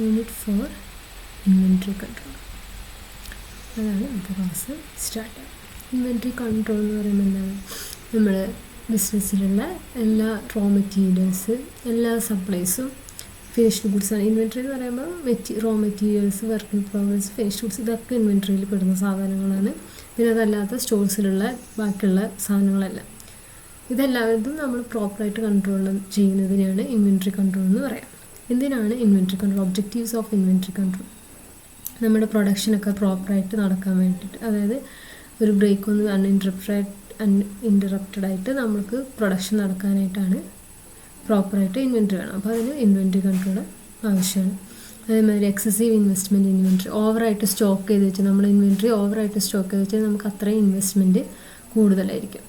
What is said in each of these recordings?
Unit four inventory control അതാണ് ഇന്നത്തെ class start inventory control എന്ന് പറയുമ്പോൾ എന്താണ് നമ്മൾ ബിസിനസ്സിലുള്ള എല്ലാ റോ മെറ്റീരിയൽസ് എല്ലാ സപ്ലൈസും ഫിനിഷ്ഡ് ഗുഡ്സാണ് ഇൻവെൻട്രി എന്ന് പറയുമ്പോൾ മെറ്റി raw materials work in progress finished goods ഇതൊക്കെ ഇൻവെൻട്രിയിൽ പെടുന്ന സാധനങ്ങളാണ്. പിന്നെ അതല്ലാത്ത സ്റ്റോഴ്സിലുള്ള ബാക്കിയുള്ള സാധനങ്ങളെല്ലാം. ഇതെല്ലാവരും നമ്മൾ പ്രോപ്പറായിട്ട് കൺട്രോൾ ചെയ്യുന്നതിനെയാണ് ഇൻവെൻട്രി കൺട്രോൾ എന്ന് പറയാം. എന്തിനാണ് inventory control objectives of inventory control നമ്മുടെ പ്രൊഡക്ഷനൊക്കെ പ്രോപ്പറായിട്ട് നടക്കാൻ വേണ്ടിയിട്ട്. അതായത് ഒരു ബ്രേക്ക് ഒന്ന് അൺഇന്ററപ്റ്റഡ് ആയിട്ട് നമുക്ക് പ്രൊഡക്ഷൻ നടക്കാനായിട്ടാണ് പ്രോപ്പറായിട്ട് ഇൻവെൻട്രി വേണം. അപ്പോൾ അതിന് ഇൻവെൻട്രി കൺട്രോൾ ആവശ്യമാണ്. അതേമാതിരി എക്സസീവ് ഇൻവെസ്റ്റ്മെന്റ് ഇൻവെൻട്രി ഓവറായിട്ട് സ്റ്റോക്ക് ചെയ്ത് വെച്ചാൽ നമ്മൾ ഇൻവെൻട്രി ഓവറായിട്ട് സ്റ്റോക്ക് ചെയ്ത് വെച്ചാൽ നമുക്ക് അത്രയും ഇൻവെസ്റ്റ്മെന്റ് കൂടുതലായിരിക്കും.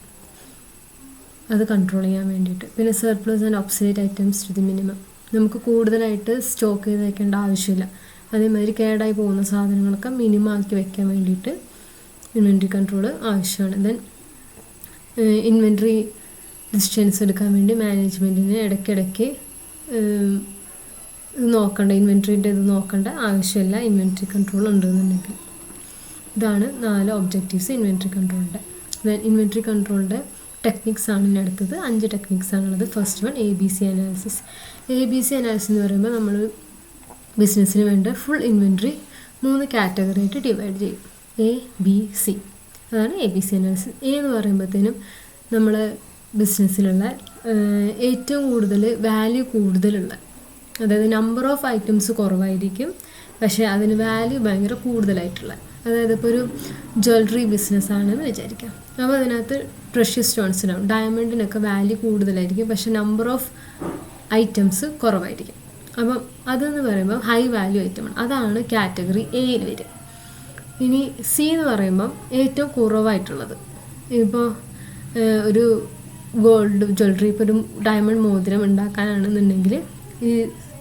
അത് കൺട്രോൾ ചെയ്യാൻ വേണ്ടിയിട്ട്. പിന്നെ surplus and obsolete items to the minimum നമുക്ക് കൂടുതലായിട്ട് സ്റ്റോക്ക് ചെയ്ത് വെക്കേണ്ട ആവശ്യമില്ല. അതേമാതിരി കേടായി പോകുന്ന സാധനങ്ങളൊക്കെ മിനിമം ആക്കി വെക്കാൻ വേണ്ടിയിട്ട് ഇൻവെന്ററി കൺട്രോൾ ആവശ്യമാണ്. ദെൻ ഇൻവെന്ററി ഡിസ്റ്റൻസ് എടുക്കാൻ വേണ്ടി മാനേജ്മെന്റിന് ഇടയ്ക്കിടയ്ക്ക് ഇത് നോക്കണ്ട ഇൻവെന്ററിന്റെ ഇത് നോക്കേണ്ട ആവശ്യമില്ല. ഇൻവെന്ററി കൺട്രോൾ ഉണ്ടെന്നുണ്ടെങ്കിൽ. ഇതാണ് നാല് ഒബ്ജക്റ്റീവ്സ് ഇൻവെന്ററി കൺട്രോളിന്റെ ദെൻ ഇൻവെൻട്രി കൺട്രോളിന്റെ ടെക്നിക്സ് ആണ് ഇനി അടുത്തത് അഞ്ച് ടെക്നിക്സ് ആണുള്ളത്. First one A B C analysis A B C analysis എന്ന് പറയുമ്പോൾ നമ്മൾ ബിസിനസ്സിന് വേണ്ട ഫുൾ ഇൻവെൻട്രി മൂന്ന് കാറ്റഗറി ആയിട്ട് ഡിവൈഡ് ചെയ്യും. എ ബി സി അതാണ് A B C analysis A എന്ന് പറയുമ്പോഴത്തേനും നമ്മൾ ബിസിനസ്സിലുള്ള ഏറ്റവും കൂടുതൽ വാല്യൂ കൂടുതലുള്ള അതായത് നമ്പർ ഓഫ് ഐറ്റംസ് കുറവായിരിക്കും പക്ഷേ അതിന് വാല്യൂ ഭയങ്കര കൂടുതലായിട്ടുള്ള അതായത് ഇപ്പോൾ ഒരു ജ്വല്ലറി ബിസിനസ് ആണെന്ന് വിചാരിക്കാം. അപ്പോൾ അതിനകത്ത് പ്രഷ്യസ് സ്റ്റോൺസിനാവും ഡയമണ്ടിനൊക്കെ വാല്യൂ കൂടുതലായിരിക്കും പക്ഷേ നമ്പർ ഓഫ് ഐറ്റംസ് കുറവായിരിക്കും. അപ്പം അതെന്ന് പറയുമ്പോൾ ഹൈ വാല്യൂ ഐറ്റമാണ് അതാണ് കാറ്റഗറി എയിൽ വരിക. ഇനി സി എന്ന് പറയുമ്പം ഏറ്റവും കുറവായിട്ടുള്ളത്. ഇപ്പോൾ ഒരു ഗോൾഡ് ജ്വല്ലറി ഇപ്പോൾ ഒരു ഡയമണ്ട് മോതിരം ഉണ്ടാക്കാനാണെന്നുണ്ടെങ്കിൽ ഈ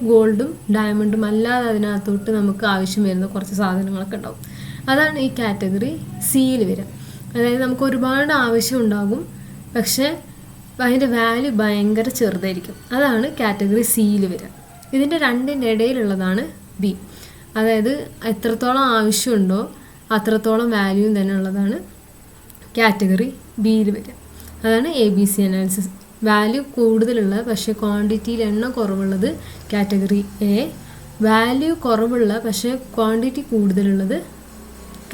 ഗോൾഡും ഡയമണ്ടും അല്ലാതെ അതിനകത്തോട്ട് നമുക്ക് ആവശ്യം വരുന്ന കുറച്ച് സാധനങ്ങളൊക്കെ ഉണ്ടാവും. അതാണ് ഈ കാറ്റഗറി സിയിൽ വരിക. അതായത് നമുക്ക് ഒരുപാട് ആവശ്യം ഉണ്ടാകും. പക്ഷേ അതിന്റെ വാല്യൂ ഭയങ്കര ചെറുതായിരിക്കും. അതാണ് കാറ്റഗറി സിയിൽ വരിക. ഇതിന്റെ രണ്ടിന്റെ ഇടയിലുള്ളതാണ് ബി അതായത് എത്രത്തോളം ആവശ്യമുണ്ടോ അത്രത്തോളം വാല്യൂ തന്നെ ഉള്ളതാണ് കാറ്റഗറി ബിയിൽ വരിക. അതാണ് A B C analysis value കൂടുതലുള്ള പക്ഷേ ക്വാണ്ടിറ്റിയിൽ എണ്ണം കുറവുള്ളത് കാറ്റഗറി എ വാല്യൂ കുറവുള്ള പക്ഷേ ക്വാണ്ടിറ്റി കൂടുതലുള്ളത്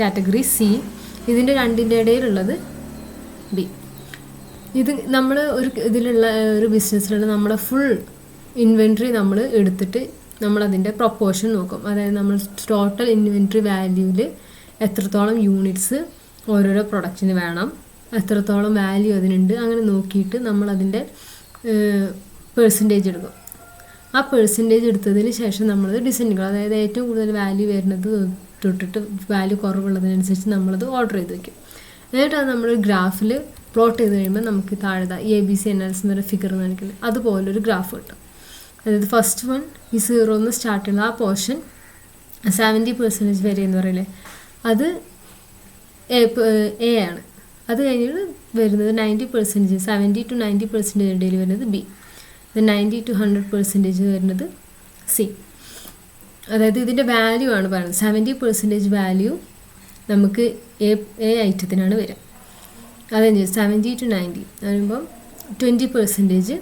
കാറ്റഗറി സി ഇതിന്റെ രണ്ടിന്റെ ഇടയിലുള്ളത് ബി ഇത് നമ്മൾ ഒരു ഇതിലുള്ള ഒരു ബിസിനസ്സിലുള്ള നമ്മളെ ഫുൾ ഇൻവെൻട്രി നമ്മൾ എടുത്തിട്ട് നമ്മളതിന്റെ പ്രൊപ്പോർഷൻ നോക്കും. അതായത് നമ്മൾ ടോട്ടൽ ഇൻവെൻട്രി വാല്യൂവിൽ എത്രത്തോളം യൂണിറ്റ്സ് ഓരോരോ പ്രൊഡക്റ്റിന് വേണം എത്രത്തോളം വാല്യൂ അതിനുണ്ട് അങ്ങനെ നോക്കിയിട്ട് നമ്മളതിന്റെ പേഴ്സന്റേജ് എടുക്കും. ആ പേഴ്സന്റേജ് എടുത്തതിന് ശേഷം നമ്മൾ ഡിസൈനുകൾ അതായത് ഏറ്റവും കൂടുതൽ വാല്യൂ വരുന്നത് തൊട്ടിട്ട് വാല്യൂ കുറവുള്ളതിനനുസരിച്ച് നമ്മളത് ഓർഡർ ചെയ്ത് വയ്ക്കും എന്നിട്ട് അത് നമ്മൾ ഗ്രാഫിൽ പ്ലോട്ട് ചെയ്ത് കഴിയുമ്പോൾ നമുക്ക് താഴെ ഈ എ ബി സി അനാലിസിസ് എന്നൊരു ഫിഗർ കാണിക്കുന്നത്. അതുപോലൊരു ഗ്രാഫ് കിട്ടും. അതായത് ഫസ്റ്റ് വൺ ഈ സീറോ എന്ന് സ്റ്റാർട്ട് ചെയ്യുന്ന ആ പോർഷൻ സെവന്റി പെർസെന്റേജ് വരെ എന്ന് പറയില്ലേ? അത് എ എ ആണ്. അത് കഴിഞ്ഞിട്ട് വരുന്നത് ninety percentage seventy to ninety percentage ഇടയിൽ വരുന്നത് B ninety to hundred percentage വരുന്നത് സി അതായത് ഇതിന്റെ വാല്യൂ ആണ് പറയുന്നത്. സെവന്റി പെർസെന്റേജ് വാല്യൂ നമുക്ക് എ എ ഐറ്റത്തിനാണ് വരിക. അതെന്ന് സെവന്റി ടു നയന്റി എന്ന് പറയുമ്പം ട്വന്റി പെർസെന്റേജ്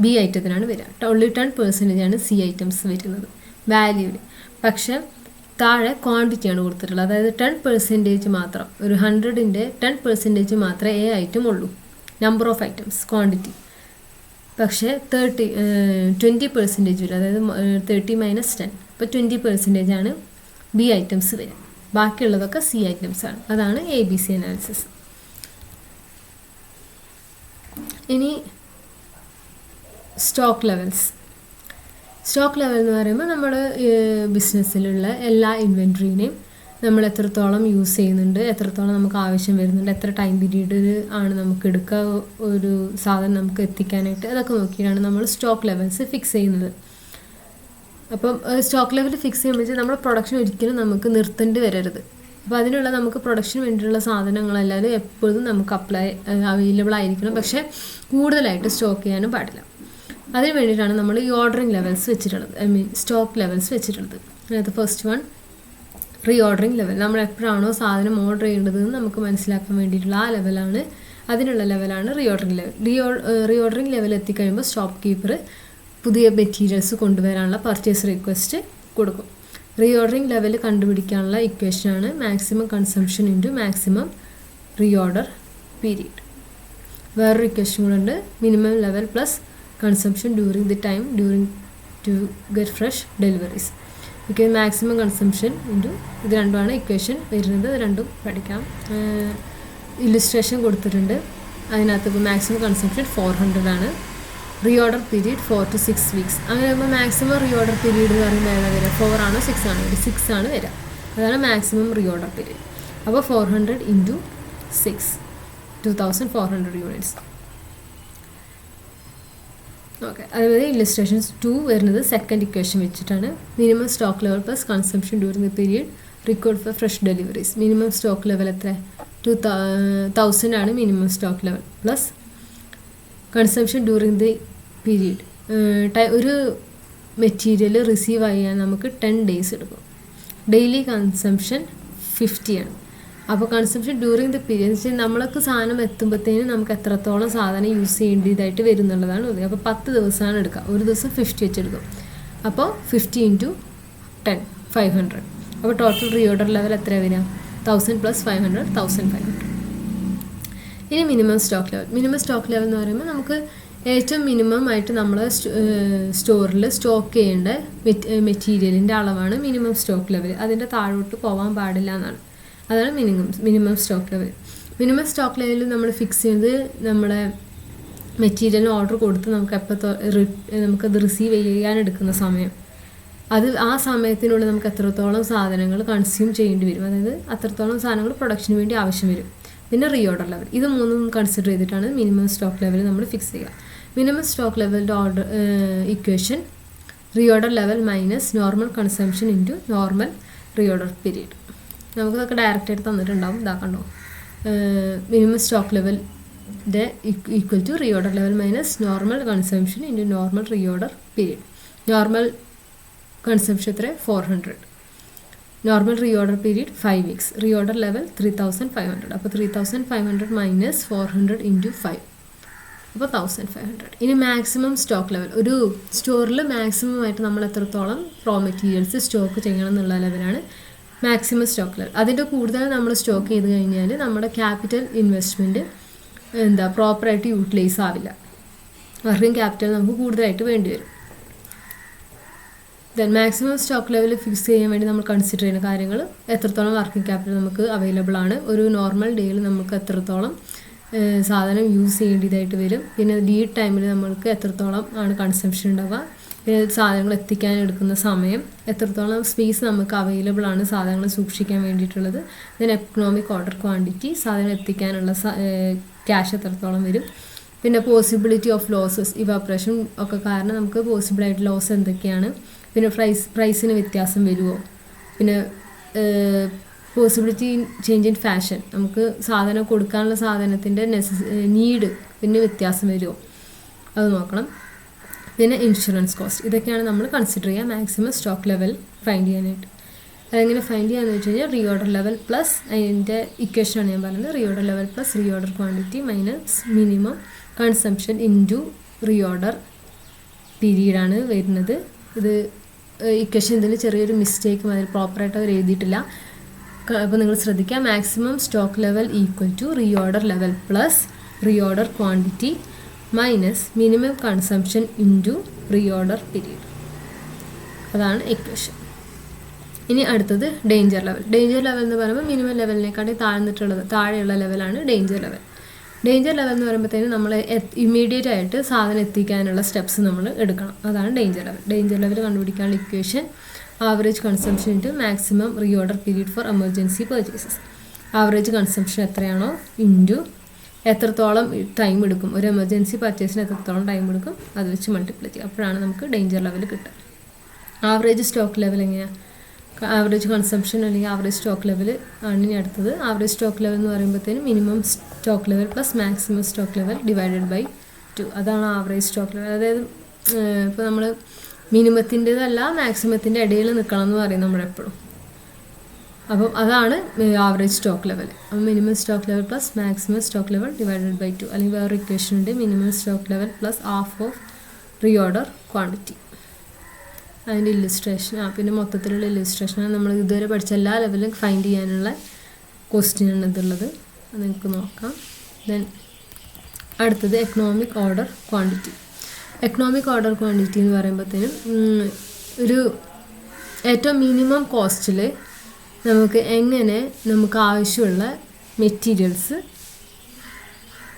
ബി ഐറ്റത്തിനാണ് വരിക. ഓൺലി ടെൻ പെർസെന്റേജ് ആണ് സി ഐറ്റംസ് വരുന്നത്. വാല്യൂവിൽ പക്ഷെ താഴെ ക്വാണ്ടിറ്റിയാണ് കൊടുത്തിട്ടുള്ളത്. അതായത് ടെൻ പെർസെന്റേജ് മാത്രം. ഒരു ഹൺഡ്രഡിന്റെ ടെൻ പെർസെന്റേജ് മാത്രമേ എ ഐറ്റം ഉള്ളൂ. നമ്പർ ഓഫ് ഐറ്റംസ് ക്വാണ്ടിറ്റി പക്ഷേ തേർട്ടി ട്വന്റി പെർസെന്റേജ് വരും. അതായത് തേർട്ടി മൈനസ് ടെൻ അപ്പോൾ ട്വന്റി പെർസെന്റേജ് ആണ് ബി ഐറ്റംസ് വരിക. ബാക്കിയുള്ളതൊക്കെ സി ഐറ്റംസ് ആണ്. അതാണ് എ ബി സി അനാലിസിസ് ഇനി സ്റ്റോക്ക് ലെവൽസ് സ്റ്റോക്ക് ലെവൽ എന്ന് പറയുമ്പോൾ നമ്മൾ ബിസിനസ്സിലുള്ള എല്ലാ ഇൻവെൻട്രീനെയും നമ്മൾ എത്രത്തോളം യൂസ് ചെയ്യുന്നുണ്ട് എത്രത്തോളം നമുക്ക് ആവശ്യം വരുന്നുണ്ട് എത്ര ടൈം പീരീഡ് ആണ് നമുക്ക് എടുക്കുക ഒരു സാധനം നമുക്ക് എത്തിക്കാനായിട്ട് അതൊക്കെ നോക്കിയാണ് നമ്മൾ സ്റ്റോക്ക് ലെവൽസ് ഫിക്സ് ചെയ്യുന്നത്. അപ്പം സ്റ്റോക്ക് ലെവൽ ഫിക്സ് ചെയ്യുമ്പോൾ നമ്മുടെ പ്രൊഡക്ഷൻ ഒരിക്കലും നമുക്ക് നിർത്തേണ്ടി വരരുത്. അപ്പോൾ അതിനുള്ള നമുക്ക് പ്രൊഡക്ഷന് വേണ്ടിയിട്ടുള്ള സാധനങ്ങളെല്ലാവരും എപ്പോഴും നമുക്ക് അപ്ലൈ അവൈലബിൾ ആയിരിക്കണം. പക്ഷേ കൂടുതലായിട്ട് സ്റ്റോക്ക് ചെയ്യാനും പാടില്ല. അതിന് വേണ്ടിയിട്ടാണ് നമ്മൾ ഈ ഓർഡറിങ് ലെവൽസ് വെച്ചിട്ടുള്ളത്. ഐ മീൻ സ്റ്റോക്ക് ലെവൽസ് വെച്ചിട്ടുള്ളത്. അതിനകത്ത് first one reordering level നമ്മൾ എപ്പോഴാണോ സാധനം ഓർഡർ ചെയ്യേണ്ടതെന്ന് നമുക്ക് മനസ്സിലാക്കാൻ വേണ്ടിയിട്ടുള്ള ആ ലെവലാണ് അതിനുള്ള ലെവലാണ് reordering level re reordering level എത്തിക്കഴിയുമ്പോൾ store keeper പുതിയ മെറ്റീരിയൽസ് കൊണ്ടുവരാനുള്ള പർച്ചേസ് റിക്വസ്റ്റ് കൊടുക്കും. റീ ഓർഡറിങ് ലെവൽ കണ്ടുപിടിക്കാനുള്ള ഇക്വേഷനാണ് maximum consumption into maximum reorder period വേറൊരു ഇക്വേഷൻ കൂടെ ഉണ്ട്. Minimum level plus consumption during the time during to get fresh deliveries okay maximum consumption into ഇത് രണ്ടുമാണ് equation വരുന്നത്. രണ്ടും പഠിക്കാം. ഇല്ലുസ്ട്രേഷൻ കൊടുത്തിട്ടുണ്ട്. അതിനകത്ത് ഇപ്പോൾ മാക്സിമം കൺസംഷൻ ഫോർ ഹൺഡ്രഡ് ആണ്. Reorder period four to six weeks അങ്ങനെ വരുമ്പോൾ മാക്സിമം റീ ഓർഡർ പീരീഡ് എന്ന് പറയുമ്പോൾ ഏതാ വരിക? ഫോർ ആണോ സിക്സ് ആണോ വരിക? സിക്സ് ആണ് വരിക. അതാണ് മാക്സിമം റീ ഓർഡർ പീരീഡ് അപ്പോൾ four hundred into six two thousand four hundred units okay അതുപോലെ ഇല്ലസ്ട്രേഷൻസ് ടു വരുന്നത് സെക്കൻഡ് ഇക്വേഷൻ വെച്ചിട്ടാണ്. Minimum stock level plus consumption during the period record for fresh deliveries minimum stock level എത്ര? Two thousand ആണ് minimum stock level plus consumption during the period ഒരു material receive ചെയ്യാൻ നമുക്ക് ten days എടുക്കും. Daily consumption ഫിഫ്റ്റിയാണ് അപ്പോൾ consumption during the period വെച്ചാൽ നമ്മളൊക്കെ സാധനം എത്തുമ്പോഴത്തേനും നമുക്ക് എത്രത്തോളം സാധനം യൂസ് ചെയ്യേണ്ടതായിട്ട് വരുന്നുള്ളതാണ് ഉള്ളത്. അപ്പോൾ പത്ത് ദിവസമാണ് എടുക്കുക. ഒരു ദിവസം ഫിഫ്റ്റി വെച്ചെടുക്കും. അപ്പോൾ fifty into ten five hundred അപ്പോൾ ടോട്ടൽ റീഓർഡർ ലെവൽ എത്ര വരിക? Thousand plus five hundred thousand five hundred ഇനി minimum stock level minimum stock level എന്ന് പറയുമ്പോൾ നമുക്ക് ഏറ്റവും മിനിമം ആയിട്ട് നമ്മൾ സ്റ്റോറിൽ സ്റ്റോക്ക് ചെയ്യേണ്ട മെറ്റീരിയലിന്റെ അളവാണ് മിനിമം സ്റ്റോക്ക് ലെവൽ അതിന്റെ താഴോട്ട് പോകാൻ പാടില്ല എന്നാണ്. അതാണ് minimum minimum stock level minimum stock ലെവലിൽ നമ്മൾ ഫിക്സ് ചെയ്ത് നമ്മുടെ മെറ്റീരിയലിന് ഓർഡർ കൊടുത്ത് നമുക്ക് എപ്പോൾ നമുക്കത് റിസീവ് ചെയ്യാൻ എടുക്കുന്ന സമയം. അത് ആ സമയത്തിനുള്ളിൽ നമുക്ക് എത്രത്തോളം സാധനങ്ങൾ കൺസ്യൂം ചെയ്യേണ്ടി വരും. അതായത് അത്രത്തോളം സാധനങ്ങൾ പ്രൊഡക്ഷന് വേണ്ടി ആവശ്യം വരും. പിന്നെ റീ ഓർഡർ ലെവൽ ഇത് മൂന്നും കൺസിഡർ ചെയ്തിട്ടാണ് മിനിമം സ്റ്റോക്ക് ലെവൽ നമ്മൾ ഫിക്സ് ചെയ്യുക. Minimum stock ലെവലിന്റെ order equation reorder level minus normal consumption into normal reorder period നമുക്കിതൊക്കെ ഡയറക്റ്റ് ആയിട്ട് തന്നിട്ടുണ്ടാവും. ഇതാക്കണ്ടോ minimum stock ലെവലിന്റെ equal to reorder level minus normal consumption into normal reorder period normal consumption എത്ര four hundred normal reorder period five weeks reorder level three thousand five hundred അപ്പോൾ three thousand five hundred minus four hundred into five അപ്പോൾ thousand five hundred ഇനി maximum stock level ഒരു സ്റ്റോറിൽ maximum ആയിട്ട് നമ്മൾ എത്രത്തോളം raw materials stock ചെയ്യണം എന്നുള്ള ലെവലാണ് മാക്സിമം സ്റ്റോക്ക് ലെവൽ അതിന്റെ കൂടുതൽ നമ്മൾ സ്റ്റോക്ക് ചെയ്ത് കഴിഞ്ഞാൽ നമ്മുടെ ക്യാപിറ്റൽ ഇൻവെസ്റ്റ്മെന്റ് എന്താ പ്രോപ്പറായിട്ട് യൂട്ടിലൈസ് ആവില്ല. വർക്കിംഗ് ക്യാപിറ്റൽ നമുക്ക് കൂടുതലായിട്ട് വേണ്ടി വരും. Then maximum stock level fix ചെയ്യാൻ വേണ്ടി നമ്മൾ കൺസിഡർ ചെയ്യുന്ന കാര്യങ്ങൾ എത്രത്തോളം വർക്കിംഗ് ക്യാപിറ്റൽ നമുക്ക് അവൈലബിൾ ആണ്. ഒരു നോർമൽ ഡേയിൽ നമുക്ക് എത്രത്തോളം സാധനം യൂസ് ചെയ്യേണ്ടതായിട്ട് വരും. പിന്നെ ലീഡ് ടൈമിൽ നമ്മൾക്ക് എത്രത്തോളം ആണ് കൺസംഷൻ ഉണ്ടാവുക. പിന്നെ സാധനങ്ങൾ എത്തിക്കാൻ എടുക്കുന്ന സമയം എത്രത്തോളം സ്പേസ് നമുക്ക് അവൈലബിൾ ആണ് സാധനങ്ങൾ സൂക്ഷിക്കാൻ വേണ്ടിയിട്ടുള്ളത്. ദെൻ എക്കണോമിക് ഓർഡർ ക്വാണ്ടിറ്റി സാധനം എത്തിക്കാനുള്ള ക്യാഷ് എത്രത്തോളം വരും. പിന്നെ പോസിബിലിറ്റി ഓഫ് ലോസസ് ഇവാപ്രേഷൻ ഒക്കെ കാരണം നമുക്ക് പോസിബിളായിട്ട് ലോസ് എന്തൊക്കെയാണ്. പിന്നെ പ്രൈസ് പ്രൈസിന് വ്യത്യാസം വരുമോ പിന്നെ പോസിബിലിറ്റി ചേഞ്ച് ഇൻ ഫാഷൻ നമുക്ക് സാധനം കൊടുക്കാനുള്ള സാധനത്തിന്റെ നെസസ് നീഡ് പിന്നെ വ്യത്യാസം വരുമോ അത് നോക്കണം. പിന്നെ ഇൻഷുറൻസ് കോസ്റ്റ് ഇതൊക്കെയാണ് നമ്മൾ കൺസിഡർ ചെയ്യുക മാക്സിമം സ്റ്റോക്ക് ലെവൽ ഫൈൻഡ് ചെയ്യാനായിട്ട്. അതെങ്ങനെ ഫൈൻഡ് ചെയ്യാന്ന് വെച്ച് കഴിഞ്ഞാൽ റീ ഓർഡർ ലെവൽ പ്ലസ് അതിന്റെ ഇക്വേഷനാണ് ഞാൻ പറയുന്നത് reorder level plus reorder quantity minus minimum consumption into reorder പീരീഡാണ് വരുന്നത്. ഇത് ഇക്വേഷൻ ഇതിൽ ചെറിയൊരു മിസ്റ്റേക്ക് അതിൽ പ്രോപ്പറായിട്ട് അവർ എഴുതിയിട്ടില്ല. അപ്പോൾ നിങ്ങൾ ശ്രദ്ധിക്കുക. Maximum stock level equal to reorder level plus reorder quantity minus minimum consumption into reorder period അതാണ് ഇക്വേഷൻ ഇനി അടുത്തത് ഡേഞ്ചർ ലെവൽ ഡേഞ്ചർ ലെവൽ എന്ന് പറയുമ്പോൾ മിനിമം ലെവലിനെക്കാട്ടി താഴ്ന്നിട്ടുള്ളത് താഴെയുള്ള ലെവലാണ് ഡേഞ്ചർ ലെവൽ ഡേഞ്ചർ ലെവൽ എന്ന് പറയുമ്പോഴത്തേനും നമ്മൾ ഇമ്മീഡിയറ്റ് ആയിട്ട് സാധനം എത്തിക്കാനുള്ള സ്റ്റെപ്സ് നമ്മൾ എടുക്കണം. അതാണ് ഡേഞ്ചർ ലെവൽ ഡേഞ്ചർ ലെവൽ കണ്ടുപിടിക്കാനുള്ള equation average consumption into maximum reorder period for emergency purchases average consumption എത്രയാണോ ഇന്റു എത്രത്തോളം ടൈം എടുക്കും. ഒരു എമർജൻസി പർച്ചേസിന് എത്രത്തോളം ടൈം എടുക്കും. അത് വെച്ച് മൾട്ടിപ്ലൈ ചെയ്യുക. അപ്പോഴാണ് നമുക്ക് ഡേഞ്ചർ ലെവൽ കിട്ടുക. ആവറേജ് സ്റ്റോക്ക് ലെവൽ എങ്ങനെയാണ് ആവറേജ് കൺസംഷൻ അല്ലെങ്കിൽ ആവറേജ് സ്റ്റോക്ക് ലെവൽ ആണ് ഇനി അടുത്തത്. ആവറേജ് സ്റ്റോക്ക് ലെവൽ എന്ന് പറയുമ്പോഴത്തേനും minimum stock level plus maximum stock level divided by two അതാണ് ആവറേജ് സ്റ്റോക്ക് ലെവൽ അതായത് ഇപ്പോൾ നമ്മൾ മിനിമത്തിന്റെതല്ല മാക്സിമത്തിന്റെ ഇടയിൽ നിൽക്കണം എന്ന് പറയും നമ്മളെപ്പോഴും അപ്പം അതാണ് ആവറേജ് സ്റ്റോക്ക് ലെവൽ അപ്പം minimum stock level plus maximum stock level divided by two അല്ലെങ്കിൽ വേറെ ഇക്വേഷൻ ഉണ്ട്. Minimum stock level plus half of reorder quantity അതിന്റെ ഇല്ലിസ്ട്രേഷൻ ആ പിന്നെ മൊത്തത്തിലുള്ള ഇല്ലുസ്ട്രേഷനാണ് നമ്മൾ ഇതുവരെ പഠിച്ച എല്ലാ ലെവലും ഫൈൻഡ് ചെയ്യാനുള്ള ക്വസ്റ്റ്യൻ ആണ് ഇതുള്ളത്. അത് നിങ്ങൾക്ക് നോക്കാം. ദെൻ അടുത്തത് economic order quantity economic order quantity എന്ന് പറയുമ്പോഴത്തേനും ഒരു ഏറ്റവും മിനിമം കോസ്റ്റിൽ നമുക്ക് എങ്ങനെ നമുക്ക് ആവശ്യമുള്ള മെറ്റീരിയൽസ്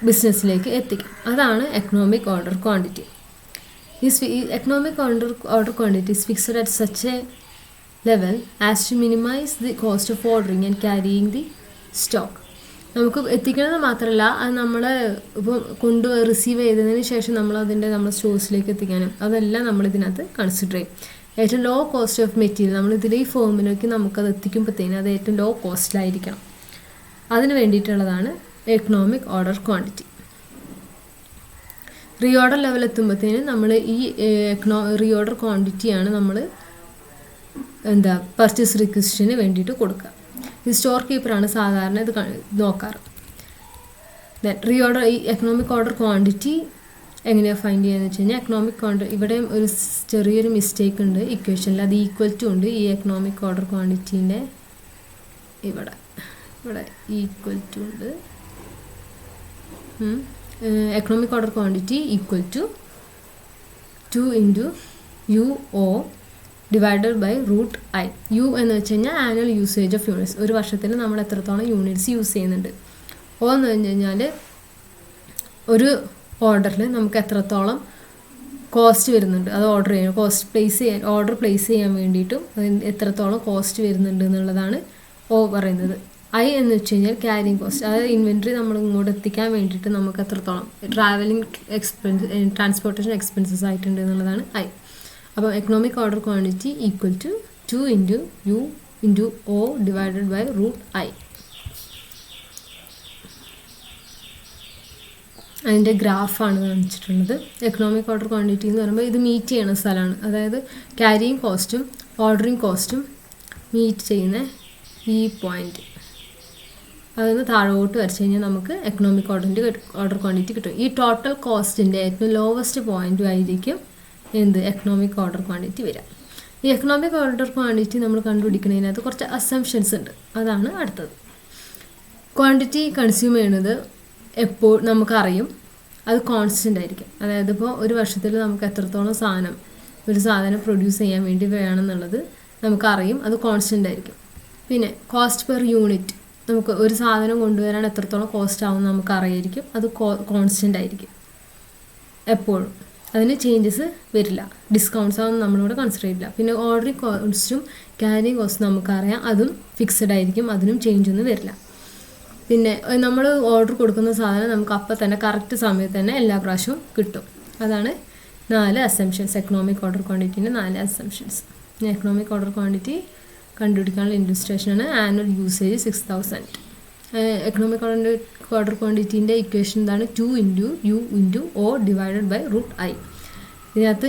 ബിസിനസ്സിലേക്ക് എത്തിക്കാം. അതാണ് എക്കണോമിക് ഓർഡർ ക്വാണ്ടിറ്റി ഈ economic order order quantity is fixed at such a level as to minimize the cost of ordering and carrying the stock. നമുക്ക് എത്തിക്കണമെന്ന് മാത്രമല്ല അത് നമ്മൾ ഇപ്പോൾ കൊണ്ട് റിസീവ് ചെയ്തതിന് ശേഷം നമ്മൾ അതിന്റെ നമ്മുടെ സ്റ്റോഴ്സിലേക്ക് എത്തിക്കാനും അതെല്ലാം നമ്മൾ ഇതിനകത്ത് കൺസിഡർ ചെയ്യും. ഏറ്റവും ലോ കോസ്റ്റ് ഓഫ് മെറ്റീരിയൽ നമ്മൾ ഇതിൽ ഈ ഫോമിലേക്ക് നമുക്കത് എത്തിക്കുമ്പോഴത്തേനും അത് ഏറ്റവും ലോ കോസ്റ്റിലായിരിക്കണം അതിന് വേണ്ടിയിട്ടുള്ളതാണ് economic order quantity reorder level എത്തുമ്പോഴത്തേന് നമ്മൾ ഈ എക്കണോ റീ ഓർഡർ ക്വാണ്ടിറ്റിയാണ് നമ്മൾ എന്താ പർച്ചേസ് റിക്വസ്റ്റിന് വേണ്ടിയിട്ട് കൊടുക്കുക. ഈ സ്റ്റോർ കീപ്പറാണ് സാധാരണ ഇത് നോക്കാറ്. ദെൻ റീഓർഡർ ഈ എക്കണോമിക് ഓർഡർ ക്വാണ്ടിറ്റി എങ്ങനെയാണ് ഫൈൻഡ് ചെയ്യുന്നത് വെച്ച് കഴിഞ്ഞാൽ എക്കണോമിക് ഓർഡർ ഇവിടെയും ഒരു ചെറിയൊരു മിസ്റ്റേക്ക് ഉണ്ട് ഇക്വേഷനിൽ അത് ഈക്വൽ ടു ഉണ്ട് ഈ എക്കണോമിക് ഓർഡർ ക്വാണ്ടിറ്റീന്റെ ഇവിടെ. ഇവിടെ ഈക്വൽ ടു ഉണ്ട്. Economic order quantity equal to two into U O divided by root I U എന്ന് വെച്ച് കഴിഞ്ഞാൽ ആനുവൽ യൂസേജ് ഓഫ് യൂണിറ്റ്സ് ഒരു വർഷത്തിൽ നമ്മൾ എത്രത്തോളം യൂണിറ്റ്സ് യൂസ് ചെയ്യുന്നുണ്ട്? ഒ എന്ന് പറഞ്ഞു കഴിഞ്ഞാൽ ഒരു ഓർഡറിൽ നമുക്ക് എത്രത്തോളം കോസ്റ്റ് വരുന്നുണ്ട്? അത് ഓർഡർ ചെയ്യാൻ കോസ്റ്റ് പ്ലേസ് ചെയ്യാൻ ഓർഡർ പ്ലേസ് ചെയ്യാൻ വേണ്ടിയിട്ടും എത്രത്തോളം കോസ്റ്റ് വരുന്നുണ്ട് എന്നുള്ളതാണ് ഓ പറയുന്നത്. ഐ എന്ന് വെച്ച് കഴിഞ്ഞാൽ ക്യാരിങ് കോസ്റ്റ് അതായത് ഇൻവെന്ററി നമ്മൾ ഇങ്ങോട്ട് എത്തിക്കാൻ വേണ്ടിയിട്ട് നമുക്ക് എത്രത്തോളം? ട്രാവലിംഗ് എക്സ്പെൻസ് ട്രാൻസ്പോർട്ടേഷൻ എക്സ്പെൻസസ് ആയിട്ടുണ്ട് എന്നുള്ളതാണ് ഐ. അപ്പോൾ economic order quantity equal to two into U into O divided by root I അതിന്റെ ഗ്രാഫാണ് കാണിച്ചിട്ടുള്ളത്. എക്കണോമിക് ഓർഡർ ക്വാണ്ടിറ്റി എന്ന് പറയുമ്പോൾ ഇത് മീറ്റ് ചെയ്യുന്ന സ്ഥലമാണ്. അതായത് ക്യാരിയിങ് കോസ്റ്റും ഓർഡറിങ് കോസ്റ്റും മീറ്റ് ചെയ്യുന്ന ഈ പോയിന്റ് അതൊന്ന് താഴോട്ട് വരച്ച് കഴിഞ്ഞാൽ നമുക്ക് എക്കണോമിക് ഓർഡറിന്റെ ഓർഡർ ക്വാണ്ടിറ്റി കിട്ടും. ഈ ടോട്ടൽ കോസ്റ്റിന്റെ ഏറ്റവും ലോവസ്റ്റ് പോയിന്റും ആയിരിക്കും എന്ത്? എക്കണോമിക് ഓർഡർ ക്വാണ്ടിറ്റി വരിക. ഈ എക്കണോമിക് ഓർഡർ ക്വാണ്ടിറ്റി നമ്മൾ കണ്ടുപിടിക്കുന്നതിനകത്ത് കുറച്ച് അസംഷൻസ് ഉണ്ട്. അതാണ് അടുത്തത്. ക്വാണ്ടിറ്റി കൺസ്യൂം ചെയ്യുന്നത് എപ്പോൾ നമുക്കറിയും? അത് കോൺസ്റ്റന്റ് ആയിരിക്കും. അതായത് ഇപ്പോൾ ഒരു വർഷത്തിൽ നമുക്ക് എത്രത്തോളം സാധനം ഒരു സാധനം പ്രൊഡ്യൂസ് ചെയ്യാൻ വേണ്ടി വേണമെന്നുള്ളത് നമുക്കറിയും. അത് കോൺസ്റ്റന്റ് ആയിരിക്കും. പിന്നെ കോസ്റ്റ് പെർ യൂണിറ്റ് നമുക്ക് ഒരു സാധനം കൊണ്ടുവരാൻ എത്രത്തോളം കോസ്റ്റ് ആവും നമുക്ക് അറിയായിരിക്കും. അത് കോൺസ്റ്റന്റ് ആയിരിക്കും. എപ്പോഴും. അതിന് ചേഞ്ചസ് വരില്ല. ഡിസ്കൗണ്ട്സ് ആവും നമ്മളിവിടെ കൺസിഡർ ചെയ്യില്ല പിന്നെ ഓർഡറിങ് കോസ്റ്റും ക്യാരിങ് കോസ്റ്റും നമുക്കറിയാം. അതും ഫിക്സഡ് ആയിരിക്കും. അതിനും ചേഞ്ച് ഒന്നും വരില്ല. പിന്നെ നമ്മൾ ഓർഡർ കൊടുക്കുന്ന സാധനം നമുക്ക് അപ്പം തന്നെ കറക്റ്റ് സമയത്ത് തന്നെ എല്ലാ പ്രാവശ്യവും കിട്ടും. അതാണ് നാല് അസംഷൻസ് എക്കണോമിക് ഓർഡർ ക്വാണ്ടിറ്റീന്റെ നാല് അസംഷൻസ് എക്കണോമിക് ഓർഡർ ക്വാണ്ടിറ്റി കണ്ടുപിടിക്കാനുള്ള ഇൻഡസ്ട്രേഷനാണ് annual usage six thousand economic quarter ക്വാണ്ടിറ്റീന്റെ equation എന്താണ് two into U into O divided by root I ഇതിനകത്ത്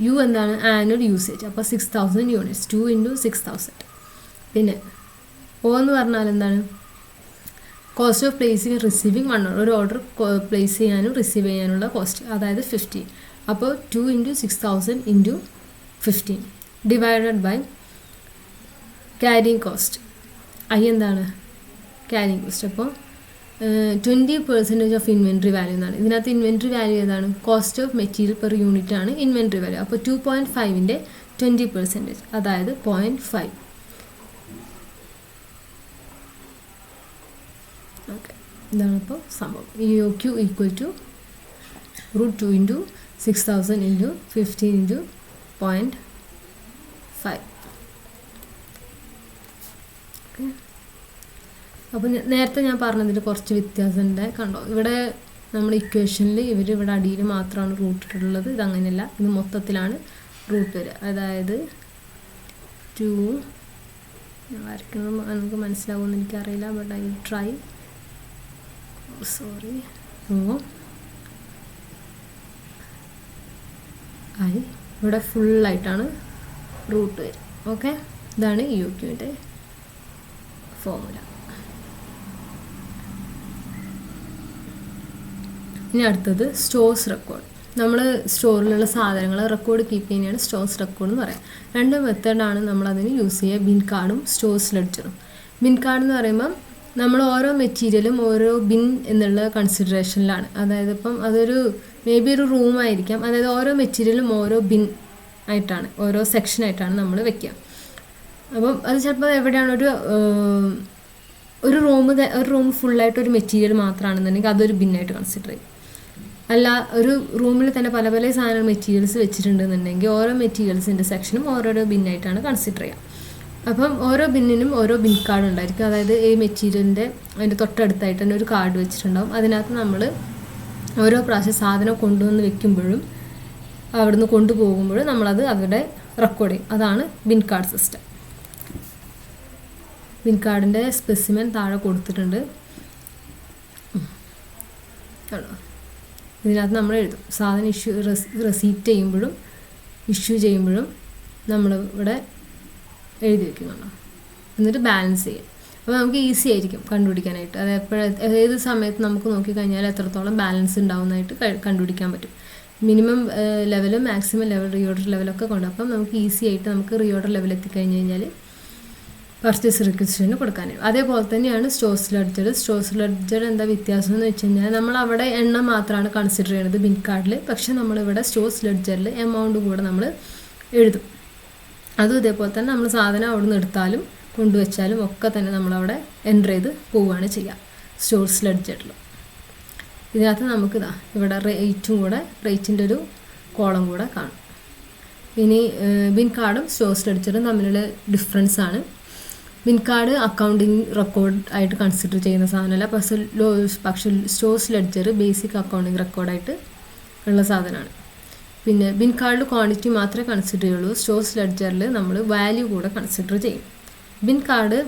യു എന്താണ്? ആനുവൽ യൂസേജ് അപ്പോൾ six thousand units two into six thousand പിന്നെ O എന്ന് പറഞ്ഞാൽ എന്താണ്? Cost of placing receiving one ഒരു order place ചെയ്യാനും റിസീവ് ചെയ്യാനുള്ള കോസ്റ്റ് അതായത് ഫിഫ്റ്റീൻ അപ്പോൾ two into six thousand into fifteen divided by carrying cost I എന്താണ്? ക്യാരിങ് കോസ്റ്റ് അപ്പോൾ twenty percentage of inventory value എന്നാണ്. ഇതിനകത്ത് ഇൻവെൻട്രി വാല്യൂ ഏതാണ്? Cost of material per unit ആണ് ഇൻവെൻട്രി വാല്യൂ അപ്പോൾ ടു പോയിന്റ് ഫൈവിന്റെ ട്വന്റി പെർസെന്റേജ് അതായത് point five okay ഇതാണ് ഇപ്പോൾ സംഭവം. ഈ O Q equal to root two into six thousand into fifteen into point five അപ്പോൾ നേരത്തെ ഞാൻ പറഞ്ഞതിൽ കുറച്ച് വ്യത്യാസമുണ്ട് കണ്ടോ? ഇവിടെ നമ്മൾ ഇക്വേഷനിൽ ഇവർ ഇവിടെ അടിയിൽ മാത്രമാണ് റൂട്ട് ഇട്ടിട്ടുള്ളത്. ഇതങ്ങനെയല്ല ഇത് മൊത്തത്തിലാണ് റൂട്ട് വരിക അതായത് ടു വരയ്ക്കുന്നത് നമുക്ക് മനസ്സിലാവുമെന്ന് എനിക്കറിയില്ല. But I try sorry O. I ഇവിടെ ഫുള്ളായിട്ടാണ് റൂട്ട് വരിക ഓക്കെ ഇതാണ് യു ക്യൂവിന്റെ ഫോമുല ഇനി അടുത്തത് സ്റ്റോഴ്സ് റെക്കോർഡ്. നമ്മൾ സ്റ്റോറിലുള്ള സാധനങ്ങൾ റെക്കോർഡ് കീപ്പ് ചെയ്യുന്നതാണ് സ്റ്റോഴ്സ് റെക്കോർഡ് എന്ന് പറയാം. രണ്ട് മെത്തേഡാണ് നമ്മളതിന് യൂസ് ചെയ്യുക. ബിൻ കാർഡും സ്റ്റോഴ്സ് ലെഡ്ജറും. ബിൻ കാർഡ് എന്ന് പറയുമ്പം നമ്മൾ ഓരോ മെറ്റീരിയലും ഓരോ ബിൻ എന്നുള്ള കൺസിഡറേഷനിലാണ് അതായത് ഇപ്പം അതൊരു മേ ബി ഒരു റൂം ആയിരിക്കാം. അതായത് ഓരോ മെറ്റീരിയലും ഓരോ ബിൻ ആയിട്ടാണ് ഓരോ സെക്ഷനായിട്ടാണ് നമ്മൾ വെക്കുക. അപ്പം അത് ചിലപ്പോൾ എവിടെയാണ് ഒരു ഒരു റൂം ഒരു റൂം ഫുള്ളായിട്ട് ഒരു മെറ്റീരിയൽ മാത്രമാണെന്നുണ്ടെങ്കിൽ അതൊരു ബിന്നായിട്ട് കൺസിഡർ ചെയ്യും. അല്ല ഒരു റൂമിൽ തന്നെ പല പല സാധനം മെറ്റീരിയൽസ് വെച്ചിട്ടുണ്ടെന്നുണ്ടെങ്കിൽ ഓരോ മെറ്റീരിയൽസിന്റെ സെക്ഷനും ഓരോരോ ബിന്നായിട്ടാണ് കൺസിഡർ ചെയ്യുക അപ്പം ഓരോ ബിന്നിനും ഓരോ ബിൻ കാർഡ് ഉണ്ടായിരിക്കും. അതായത് ഈ മെറ്റീരിയലിന്റെ അതിന്റെ തൊട്ടടുത്തായിട്ട് തന്നെ ഒരു കാർഡ് വെച്ചിട്ടുണ്ടാവും. അതിനകത്ത് നമ്മൾ ഓരോ പ്രാവശ്യം സാധനം കൊണ്ടുവന്ന് വെക്കുമ്പോഴും അവിടുന്ന് കൊണ്ടുപോകുമ്പോഴും നമ്മളത് അവിടെ റെക്കോർഡ് ചെയ്യും. അതാണ് ബിൻ കാർഡ് സിസ്റ്റം ബിൻ കാർഡിന്റെ സ്പെസിമെൻ താഴെ കൊടുത്തിട്ടുണ്ട്. ഇതിനകത്ത് നമ്മൾ എഴുതും. സാധനം ഇഷ്യൂ റെസീപ്റ്റ് ചെയ്യുമ്പോഴും ഇഷ്യൂ ചെയ്യുമ്പോഴും നമ്മൾ ഇവിടെ എഴുതി വെക്കുന്നുണ്ടോ എന്നിട്ട് ബാലൻസ് ചെയ്യും. അപ്പോൾ നമുക്ക് ഈസി ആയിരിക്കും കണ്ടുപിടിക്കാനായിട്ട്. അത് എപ്പോഴ ഏത് സമയത്ത് നമുക്ക് നോക്കിക്കഴിഞ്ഞാൽ എത്രത്തോളം ബാലൻസ് ഉണ്ടാവുന്നതായിട്ട് കണ്ടുപിടിക്കാൻ പറ്റും. മിനിമം ലെവലും മാക്സിമം ലെവൽ റീഓർഡർ ലെവലൊക്കെ കൊണ്ട്. അപ്പം നമുക്ക് ഈസി ആയിട്ട് നമുക്ക് റീഓർഡർ ലെവൽ എത്തിക്കഴിഞ്ഞ് കഴിഞ്ഞാൽ പർച്ചേസ് റിക്വസ്റ്റിന് കൊടുക്കാൻ അതേപോലെ തന്നെയാണ് സ്റ്റോസ് ലെഡ്ജർ സ്റ്റോസ് ലെഡ്ജർ എന്താ വ്യത്യാസം എന്ന് വെച്ച് കഴിഞ്ഞാൽ നമ്മൾ അവിടെ എണ്ണം മാത്രമാണ് കൺസിഡർ ചെയ്യുന്നത് ബിൻ കാർഡിൽ പക്ഷേ നമ്മളിവിടെ സ്റ്റോസ് ലെഡ്ജറിൽ എമൗണ്ട് കൂടെ നമ്മൾ എഴുതും. അതും ഇതേപോലെ തന്നെ നമ്മൾ സാധനം അവിടെ നിന്ന് എടുത്താലും കൊണ്ടുവച്ചാലും ഒക്കെ തന്നെ നമ്മളവിടെ എന്റർ ചെയ്ത് പോവുകയാണ് ചെയ്യുക. സ്റ്റോർസ് ലെഡ്ജറിൽ ഇതിനകത്ത് നമുക്കിതാ ഇവിടെ റേറ്റും കൂടെ റേറ്റിന്റെ ഒരു കോളം കൂടെ കാണും. ഇനി ബിൻ കാർഡും സ്റ്റോർസ് ലെഡ്ജറും തമ്മിലുള്ള ഡിഫറൻസ് ആണ്. ബിൻ കാർഡ് അക്കൗണ്ടിങ് റെക്കോർഡ് ആയിട്ട് കൺസിഡർ ചെയ്യുന്ന സാധനമല്ല. പക്ഷെ ലോ പക്ഷേ ലെഡ്ജർ ബേസിക് അക്കൗണ്ടിങ് റെക്കോർഡായിട്ട് ഉള്ള സാധനമാണ്. പിന്നെ ബിൻ കാർഡ് ക്വാണ്ടിറ്റി മാത്രമേ കൺസിഡർ ചെയ്യുള്ളൂ. സ്റ്റോഴ്സ് ലെഡ്ജറിൽ നമ്മൾ വാല്യൂ കൂടെ കൺസിഡർ ചെയ്യും. ബിൻ കാർഡ്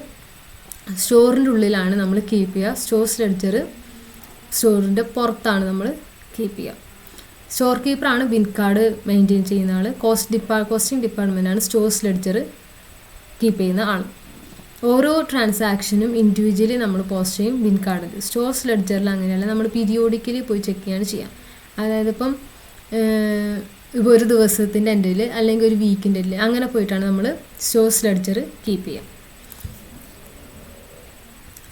സ്റ്റോറിന്റെ ഉള്ളിലാണ് നമ്മൾ കീപ്പ് ചെയ്യുക. സ്റ്റോഴ്സ് ലെഡ്ജർ സ്റ്റോറിന്റെ പുറത്താണ് നമ്മൾ കീപ്പ് ചെയ്യുക. സ്റ്റോർ കീപ്പറാണ് ബിൻ കാർഡ് മെയിന്റെയിൻ ചെയ്യുന്ന ആൾ കോസ്റ്റ് ഡിപ്പാ കോസ്റ്റിംഗ് ഡിപ്പാർട്ട്മെന്റാണ് സ്റ്റോഴ്സ് ലെഡ്ജർ കീപ്പ് ചെയ്യുന്ന ആൾ ഓരോ ട്രാൻസാക്ഷനും ഇൻഡിവിജ്വലി നമ്മൾ പോസ്റ്റ് ചെയ്യും ബിൻ കാർഡിൽ സ്റ്റോർസ് ലെഡ്ജറിൽ അങ്ങനെയല്ല. നമ്മൾ പീരിയോഡിക്കലി പോയി ചെക്ക് ചെയ്യാണ് ചെയ്യാം. അതായത് ഇപ്പം ഇപ്പോൾ ഒരു ദിവസത്തിന്റെ എൻഡിൽ അല്ലെങ്കിൽ ഒരു വീക്കിന്റെ ഇല്ല അങ്ങനെ പോയിട്ടാണ് നമ്മൾ സ്റ്റോർസ് ലെഡ്ജർ കീപ്പ് ചെയ്യുക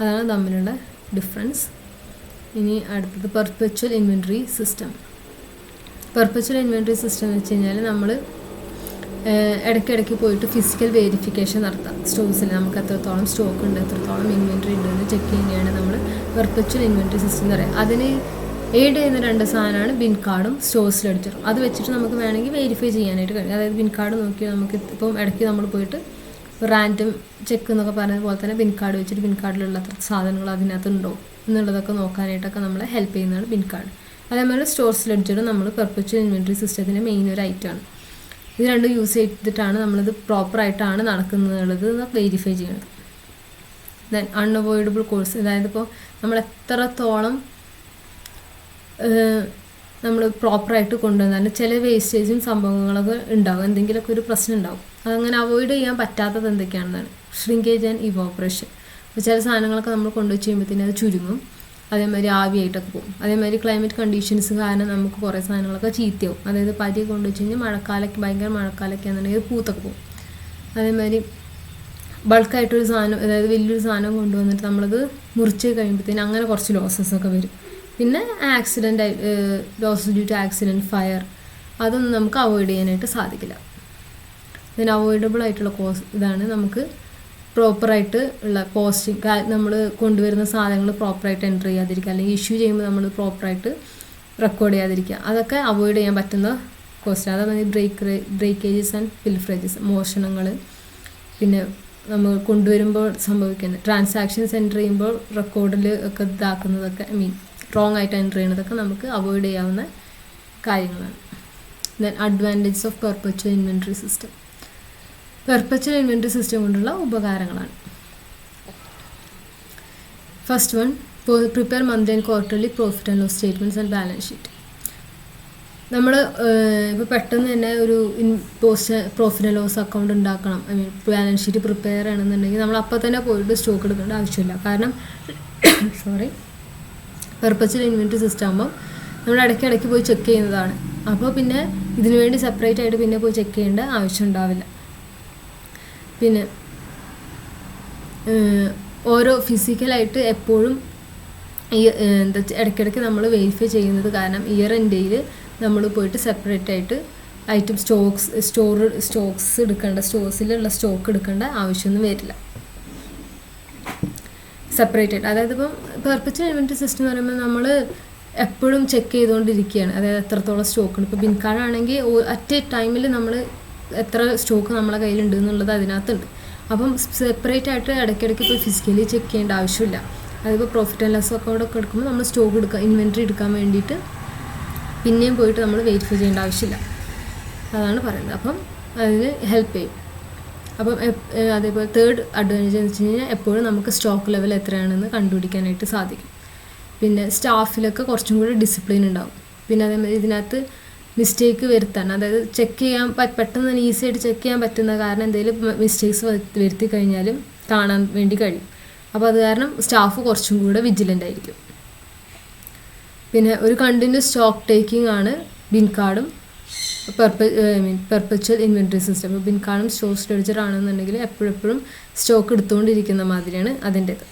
അതാണ് തമ്മിലുള്ള ഡിഫറൻസ് ഇനി അടുത്തത് perpetual inventory system perpetual inventory system എന്ന് വെച്ച് കഴിഞ്ഞാൽ നമ്മൾ ഇടയ്ക്കിടയ്ക്ക് പോയിട്ട് ഫിസിക്കൽ വെരിഫിക്കേഷൻ നടത്താം. സ്റ്റോക്സിൽ നമുക്ക് എത്രത്തോളം സ്റ്റോക്ക് ഉണ്ട് എത്രത്തോളം ഇൻവെന്ററി ഉണ്ട് എന്ന് ചെക്ക് ചെയ്യുകയാണ് നമ്മൾ വെർച്വൽ ഇൻവെന്ററി സിസ്റ്റം എന്ന് പറയുക അതിന് എയ്ഡ് ചെയ്യുന്ന രണ്ട് സാധനമാണ് ബിൻ കാർഡും സ്റ്റോഴ്സിൽ അടിച്ചിടും അത് വെച്ചിട്ട് നമുക്ക് വേണമെങ്കിൽ വെരിഫൈ ചെയ്യാനായിട്ട് കഴിയും. അതായത് ബിൻ കാർഡ് നോക്കി നമുക്ക് ഇപ്പം ഇടയ്ക്ക് നമ്മൾ പോയിട്ട് റാൻഡം ചെക്ക് എന്നൊക്കെ പറയുന്ന പോലെ തന്നെ ബിൻ കാർഡ് വെച്ചിട്ട് ബിൻ കാർഡിലുള്ള സാധനങ്ങൾ അതിനകത്തുണ്ടോ എന്നുള്ളതൊക്കെ നോക്കാനായിട്ടൊക്കെ നമ്മളെ ഹെൽപ്പ് ചെയ്യുന്നതാണ് ബിൻ കാർഡ് അതേപോലെ സ്റ്റോഴ്സ് ലെഡ്ജറും നമ്മൾ പെർപ്പച്വൽ ഇൻവെന്ററി സിസ്റ്റത്തിന്റെ മെയിൻ ഒരു ഐറ്റമാണ് ഇത് രണ്ടും യൂസ് ചെയ്തിട്ടാണ് നമ്മളിത് പ്രോപ്പറായിട്ടാണ് നടക്കുന്നത് വെരിഫൈ ചെയ്യണം. ദെൻ അൺഅവോയ്ഡബിൾ കോഴ്സ് അതായത് ഇപ്പോൾ നമ്മൾ എത്രത്തോളം നമ്മൾ പ്രോപ്പറായിട്ട് കൊണ്ടുവന്നാലും ചില വേസ്റ്റേജും സംഭവങ്ങളൊക്കെ ഉണ്ടാവും. എന്തെങ്കിലുമൊക്കെ ഒരു പ്രശ്നം ഉണ്ടാവും. അതങ്ങനെ അവോയ്ഡ് ചെയ്യാൻ പറ്റാത്തത് എന്തൊക്കെയാണെന്നാണ്. ഷ്രിങ്കേജ് ആൻഡ് ഇവോപ്പറേഷൻ ചില സാധനങ്ങളൊക്കെ നമ്മൾ കൊണ്ടുവച്ച് കഴിയുമ്പോഴത്തേനും അത് ചുരുങ്ങും. അതേമാതിരി ആവിയായിട്ടൊക്കെ പോകും. അതേമാതിരി ക്ലൈമറ്റ് കണ്ടീഷൻസ് കാരണം നമുക്ക് കുറേ സാധനങ്ങളൊക്കെ ചീത്തയാവും. അതായത് പരി കൊണ്ടുവച്ച് കഴിഞ്ഞാൽ മഴക്കാലൊക്കെ ഭയങ്കര മഴക്കാലൊക്കെ ആണെന്നുണ്ടെങ്കിൽ പൂത്തൊക്കെ പോകും. അതേമാതിരി ബൾക്കായിട്ടൊരു സാധനം അതായത് വലിയൊരു സാധനം കൊണ്ടുവന്നിട്ട് നമ്മളത് മുറിച്ച് കഴിയുമ്പോഴത്തേനും അങ്ങനെ കുറച്ച് ലോസസ് ഒക്കെ വരും. പിന്നെ accident loss due to accident fire അതൊന്നും നമുക്ക് അവോയ്ഡ് ചെയ്യാനായിട്ട് സാധിക്കില്ല. അതിന് അവോയ്ഡബിൾ ആയിട്ടുള്ള കോസ് ഇതാണ് നമുക്ക് പ്രോപ്പറായിട്ട് ഉള്ള കോസ്റ്റിംഗ് നമ്മൾ കൊണ്ടുവരുന്ന സാധനങ്ങൾ പ്രോപ്പറായിട്ട് എന്റർ ചെയ്യാതിരിക്കുക. അല്ലെങ്കിൽ ഇഷ്യൂ ചെയ്യുമ്പോൾ നമ്മൾ പ്രോപ്പറായിട്ട് റെക്കോർഡ് ചെയ്യാതിരിക്കുക. അതൊക്കെ അവോയ്ഡ് ചെയ്യാൻ പറ്റുന്ന കോസ്റ്റ് അതായത് ബ്രേക്ക് ബ്രേക്കേജസ് ആൻഡ് പിൽഫ്രേജസ് മോഷണങ്ങൾ പിന്നെ നമ്മൾ കൊണ്ടുവരുമ്പോൾ സംഭവിക്കുന്നത് ട്രാൻസാക്ഷൻസ് എന്റർ ചെയ്യുമ്പോൾ റെക്കോർഡിൽ ഒക്കെ ഇതാക്കുന്നതൊക്കെ ഐ മീൻ റോങ് ആയിട്ട് എന്റർ ചെയ്യുന്നതൊക്കെ നമുക്ക് അവോയ്ഡ് ചെയ്യാവുന്ന കാര്യങ്ങളാണ്. Then advantages of perpetual inventory system perpetual inventory system കൊണ്ടുള്ള ഉപകാരങ്ങളാണ്. First one prepare monthly and quarterly profit and loss statements and balance sheet നമ്മൾ ഇപ്പോൾ പെട്ടെന്ന് തന്നെ ഒരു in post profit and loss account ഉണ്ടാക്കണം. I mean balance sheet prepare ചെയ്യണമെന്നുണ്ടെങ്കിൽ നമ്മൾ അപ്പോൾ തന്നെ പോയിട്ട് സ്റ്റോക്ക് എടുക്കേണ്ട ആവശ്യമില്ല. കാരണം സോറി പെർപ്പച്വൽ ഇൻവെന്ററി സിസ്റ്റം ആകുമ്പോൾ നമ്മൾ ഇടയ്ക്ക് ഇടയ്ക്ക് പോയി ചെക്ക് ചെയ്യുന്നതാണ്. അപ്പോൾ പിന്നെ ഇതിനുവേണ്ടി സെപ്പറേറ്റ് ആയിട്ട് പിന്നെ പോയി ചെക്ക് ചെയ്യേണ്ട ആവശ്യം ഉണ്ടാവില്ല. പിന്നെ ഓരോ ഫിസിക്കലായിട്ട് എപ്പോഴും ഈ എന്താ ഇടയ്ക്കിടയ്ക്ക് നമ്മൾ വെരിഫൈ ചെയ്യുന്നത് കാരണം ഇയർ എൻഡേയിൽ നമ്മൾ പോയിട്ട് സെപ്പറേറ്റ് ആയിട്ട് ഐറ്റം സ്റ്റോക്സ് സ്റ്റോർ സ്റ്റോക്സ് എടുക്കേണ്ട സ്റ്റോഴ്സിലുള്ള സ്റ്റോക്ക് എടുക്കേണ്ട ആവശ്യമൊന്നും വരില്ല. സെപ്പറേറ്റ് ആയിട്ട്. അതായത് ഇപ്പം പെർപ്പച്വൽ ഇൻവെന്ററി സിസ്റ്റം എന്ന് പറയുമ്പോൾ നമ്മൾ എപ്പോഴും ചെക്ക് ചെയ്തുകൊണ്ടിരിക്കുകയാണ് അതായത് എത്രത്തോളം സ്റ്റോക്ക് ഉണ്ട്. ഇപ്പോൾ ബിൻകാർഡാണെങ്കിൽ അറ്റ് എ ടൈമിൽ നമ്മൾ എത്ര സ്റ്റോക്ക് നമ്മളെ കയ്യിലുണ്ട് എന്നുള്ളത് അതിനകത്തുണ്ട്. അപ്പം സെപ്പറേറ്റ് ആയിട്ട് ഇടയ്ക്കിടയ്ക്ക് ഇപ്പോൾ ഫിസിക്കലി ചെക്ക് ചെയ്യേണ്ട ആവശ്യമില്ല. അതിപ്പോൾ പ്രോഫിറ്റ് ആൻഡ് ലോസ് അക്കൗണ്ട് ഒക്കെ എടുക്കുമ്പോൾ നമ്മൾ സ്റ്റോക്ക് എടുക്കുക ഇൻവെന്ററി എടുക്കാൻ വേണ്ടിയിട്ട് പിന്നെയും പോയിട്ട് നമ്മൾ വെരിഫൈ ചെയ്യേണ്ട ആവശ്യമില്ല. അതാണ് പറയുന്നത്. അപ്പം അതിന് ഹെൽപ്പ് ചെയ്യും. അപ്പം അതേപോലെ തേർഡ് അഡ്വാന്റേജ് എന്ന് വെച്ച് കഴിഞ്ഞാൽ എപ്പോഴും നമുക്ക് സ്റ്റോക്ക് ലെവൽ എത്രയാണെന്ന് കണ്ടുപിടിക്കാനായിട്ട് സാധിക്കും. പിന്നെ സ്റ്റാഫിലൊക്കെ കുറച്ചും കൂടി ഡിസിപ്ലിൻ ഉണ്ടാവും. പിന്നെ അതേമാതിരി ഇതിനകത്ത് മിസ്റ്റേക്ക് വരുത്താൻ അതായത് ചെക്ക് ചെയ്യാൻ പെട്ടെന്ന് തന്നെ ഈസി ആയിട്ട് ചെക്ക് ചെയ്യാൻ പറ്റുന്ന കാരണം എന്തെങ്കിലും മിസ്റ്റേക്സ് വരുത്തി കഴിഞ്ഞാലും കാണാൻ വേണ്ടി കഴിയും. അപ്പോൾ അത് കാരണം സ്റ്റാഫ് കുറച്ചും കൂടെ വിജിലന്റ് ആയിരിക്കും. പിന്നെ ഒരു കണ്ടിന്യൂസ് സ്റ്റോക്ക് ടേക്കിംഗ് ആണ് ബിൻകാർഡും പെർപ്പ I mean perpetual inventory system bin കാർഡും സ്റ്റോക്ക് സ്റ്റോറേജർ ആണെന്നുണ്ടെങ്കിൽ എപ്പോഴെപ്പോഴും സ്റ്റോക്ക് എടുത്തുകൊണ്ടിരിക്കുന്ന മാതിരിയാണ് അതിന്റേത്.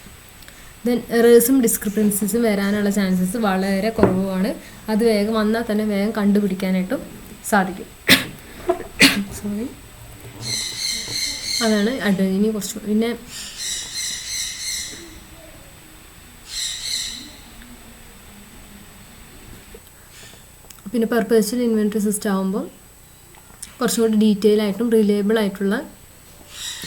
ദെൻ എറേഴ്സും ഡിസ്ക്രിപ്പൻസീസും വരാനുള്ള ചാൻസസ് വളരെ കുറവാണ് അത് വേഗം വന്നാൽ തന്നെ വേഗം കണ്ടുപിടിക്കാനായിട്ടും സാധിക്കും. സോറി അതാണ് ഇനി കുറച്ച് പിന്നെ പിന്നെ പെർപ്പസ്വൽ ഇൻവെന്ററി സിസ്റ്റം ആകുമ്പോൾ കുറച്ചും കൂടി ഡീറ്റെയിൽ ആയിട്ടും റിലയബിൾ ആയിട്ടുള്ള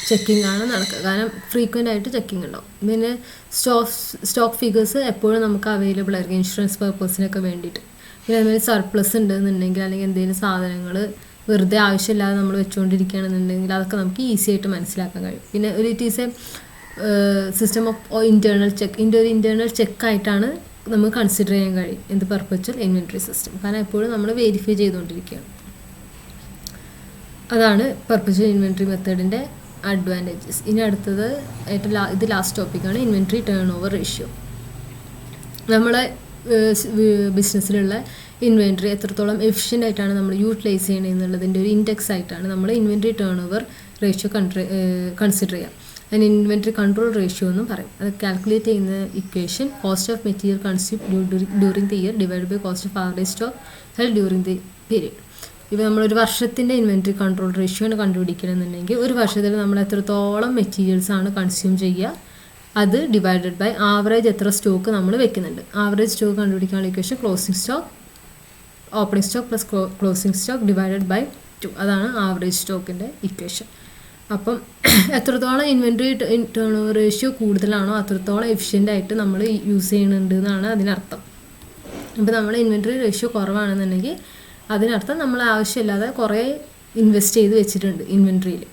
ചെക്കിംഗ് ആണ് നടക്കുക കാരണം ഫ്രീക്വന്റ് ആയിട്ട് ചെക്കിംഗ് ഉണ്ടാവും പിന്നെ സ്റ്റോക്ക് സ്റ്റോക്ക് ഫിഗേഴ്സ് എപ്പോഴും നമുക്ക് അവൈലബിൾ ആയിരിക്കും ഇൻഷുറൻസ് പർപ്പസിനൊക്കെ വേണ്ടിയിട്ട് പിന്നെ അതുപോലെ സർപ്ലസ് ഉണ്ടെന്നുണ്ടെങ്കിൽ അല്ലെങ്കിൽ എന്തെങ്കിലും സാധനങ്ങൾ വെറുതെ ആവശ്യമില്ലാതെ നമ്മൾ വെച്ചുകൊണ്ടിരിക്കുകയാണെന്നുണ്ടെങ്കിൽ അതൊക്കെ നമുക്ക് ഈസി ആയിട്ട് മനസ്സിലാക്കാൻ കഴിയും. പിന്നെ ഒരു it is a system of internal check ഇതിന്റെ ഒരു ഇന്റേർണൽ ചെക്കായിട്ടാണ് നമുക്ക് കൺസിഡർ ചെയ്യാൻ കഴിയും എന്ത് പെർപ്പച്വൽ ഇൻവെൻട്രി സിസ്റ്റം കാരണം എപ്പോഴും നമ്മൾ വെരിഫൈ ചെയ്തുകൊണ്ടിരിക്കുകയാണ് അതാണ് പെർപ്പച്വൽ ഇൻവെൻട്രി മെത്തേഡിന്റെ അഡ്വാന്റേജസ് ഇനി അടുത്തത് ഏറ്റവും ലാ ഇത് ലാസ്റ്റ് ടോപ്പിക്കാണ് ഇൻവെൻട്രി ടേൺ ഓവർ റേഷ്യോ നമ്മളെ ബിസിനസ്സിലുള്ള ഇൻവെൻട്രി എത്രത്തോളം എഫിഷ്യന്റ് ആയിട്ടാണ് നമ്മൾ യൂട്ടിലൈസ് ചെയ്യണത് എന്നുള്ളതിന്റെ ഒരു ഇൻഡെക്സ് ആയിട്ടാണ് നമ്മൾ inventory turnover ratio country consider ചെയ്യുക അതിന് ഇൻവെൻട്രി കൺട്രോൾ റേഷ്യോ എന്നും പറയും. അത് കാൽക്കുലേറ്റ് ചെയ്യുന്ന equation cost of material consume during the year divide by cost of average stock held during the period ഇപ്പോൾ ഒരു വർഷത്തിന്റെ ഇൻവെന്ററി കൺട്രോൾ റേഷ്യോ ആണ് കണ്ടുപിടിക്കണമെന്നുണ്ടെങ്കിൽ ഒരു വർഷത്തിൽ നമ്മൾ എത്രത്തോളം മെറ്റീരിയൽസ് ആണ് കൺസ്യൂം ചെയ്യുക അത് ഡിവൈഡഡ് ബൈ ആവറേജ് എത്ര സ്റ്റോക്ക് നമ്മൾ വെക്കുന്നുണ്ട്. ആവറേജ് സ്റ്റോക്ക് കണ്ടുപിടിക്കാനുള്ള equation closing stock opening stock plus closing stock divided by two അതാണ് ആവറേജ് സ്റ്റോക്കിന്റെ ഇക്വേഷൻ അപ്പം എത്രത്തോളം ഇൻവെന്ററി ടേൺ ഓവർ റേഷ്യോ കൂടുതലാണോ അത്രത്തോളം എഫിഷ്യന്റ് ആയിട്ട് നമ്മൾ യൂസ് ചെയ്യുന്നുണ്ട് എന്നാണ് അതിനർത്ഥം. അപ്പോൾ നമ്മൾ ഇൻവെന്ററി റേഷ്യോ കുറവാണെന്നുണ്ടെങ്കിൽ അതിനർത്ഥം നമ്മൾ ആവശ്യമില്ലാതെ കുറേ ഇൻവെസ്റ്റ് ചെയ്ത് വെച്ചിട്ടുണ്ട് ഇൻവെൻട്രിയിൽ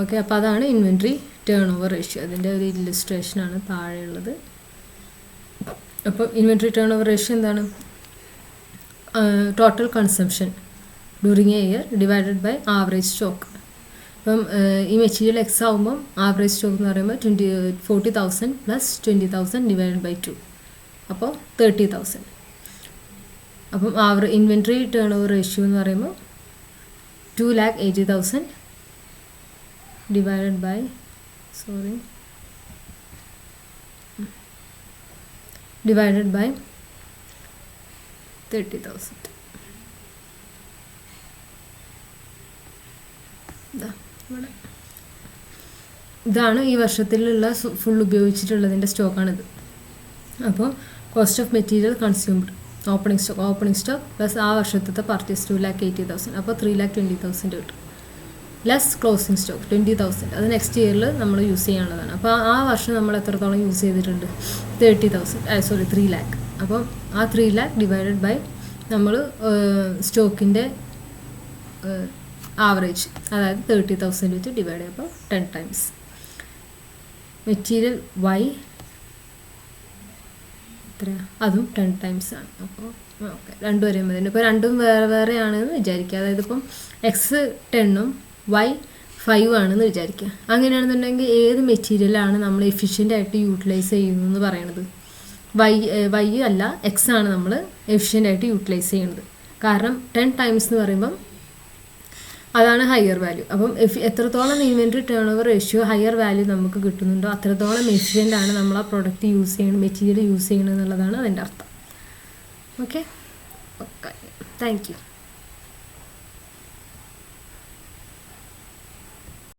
ഓക്കെ അപ്പോൾ അതാണ് ഇൻവെൻട്രി ടേൺ ഓവർ റേഷ്യോ അതിന്റെ ഒരു ഇല്ലുസ്ട്രേഷനാണ് താഴെയുള്ളത്. അപ്പോൾ ഇൻവെൻട്രി ടേൺ ഓവർ റേഷ്യോ എന്താണ് total consumption during a year divided by average stock അപ്പം ഈ മെറ്റീരിയൽ എക്സ് ആകുമ്പം ആവറേജ് സ്റ്റോക്ക് എന്ന് പറയുമ്പോൾ twenty forty thousand plus twenty thousand divided by two അപ്പോൾ തേർട്ടി തൗസൻഡ് അപ്പം അവർ ഇൻവെൻട്രി ടേൺ ഓവർ റേഷ്യോ എന്ന് പറയുമ്പോൾ two lakh eighty thousand divided by sorry divided by thirty thousand ഇതാണ് ഈ വർഷത്തിലുള്ള ഫുൾ ഉപയോഗിച്ചിട്ടുള്ളതിന്റെ സ്റ്റോക്കാണിത് അപ്പോൾ cost of material consumed opening stock opening stock plus ആ വർഷത്തെ purchase two lakh eighty thousand അപ്പോൾ ത്രീ ലാക്ക് ട്വന്റി തൗസൻഡ് കിട്ടും. Less closing stock twenty thousand അത് നെക്സ്റ്റ് ഇയറിൽ നമ്മൾ യൂസ് ചെയ്യാനുള്ളതാണ്. അപ്പോൾ ആ വർഷം നമ്മൾ എത്രത്തോളം യൂസ് ചെയ്തിട്ടുണ്ട്? Thirty thousand sorry three lakh അപ്പോൾ ആ ത്രീ ലാക്ക് ഡിവൈഡഡ് ബൈ നമ്മൾ സ്റ്റോക്കിന്റെ ആവറേജ് അതായത് തേർട്ടി തൗസൻഡ് വെച്ച് ഡിവൈഡ് ചെയ്യുമ്പോൾ ടെൻ ടൈംസ് മെറ്റീരിയൽ വൈ എത്ര? അതും ടെൻ ടൈംസ് ആണ്. അപ്പോൾ ഓക്കെ രണ്ടും ഒരേ മതി. ഇപ്പോൾ രണ്ടും വേറെ വേറെ ആണെന്ന് വിചാരിക്കുക. അതായത് ഇപ്പം എക്സ് ടെണ്ണും വൈ ഫൈവ് ആണെന്ന് വിചാരിക്കുക. അങ്ങനെയാണെന്നുണ്ടെങ്കിൽ ഏത് മെറ്റീരിയലാണ് നമ്മൾ എഫിഷ്യന്റ് ആയിട്ട് യൂട്ടിലൈസ് ചെയ്യുന്നതെന്ന് പറയണത്? വൈ വൈ അല്ല എക്സ് ആണ് നമ്മൾ എഫിഷ്യന്റ് ആയിട്ട് യൂട്ടിലൈസ് ചെയ്യുന്നത് കാരണം ടെൻ ടൈംസ് എന്ന് പറയുമ്പം അതാണ് ഹയർ വാല്യൂ അപ്പം എത്രത്തോളം inventory turnover ratio higher value നമുക്ക് കിട്ടുന്നുണ്ടോ അത്രത്തോളം എഫിഷ്യന്റ് ആണ് നമ്മൾ ആ പ്രൊഡക്റ്റ് യൂസ് ചെയ്യണം മെറ്റീരിയൽ യൂസ് ചെയ്യണം എന്നുള്ളതാണ് അതിന്റെ അർത്ഥം. Okay okay thank you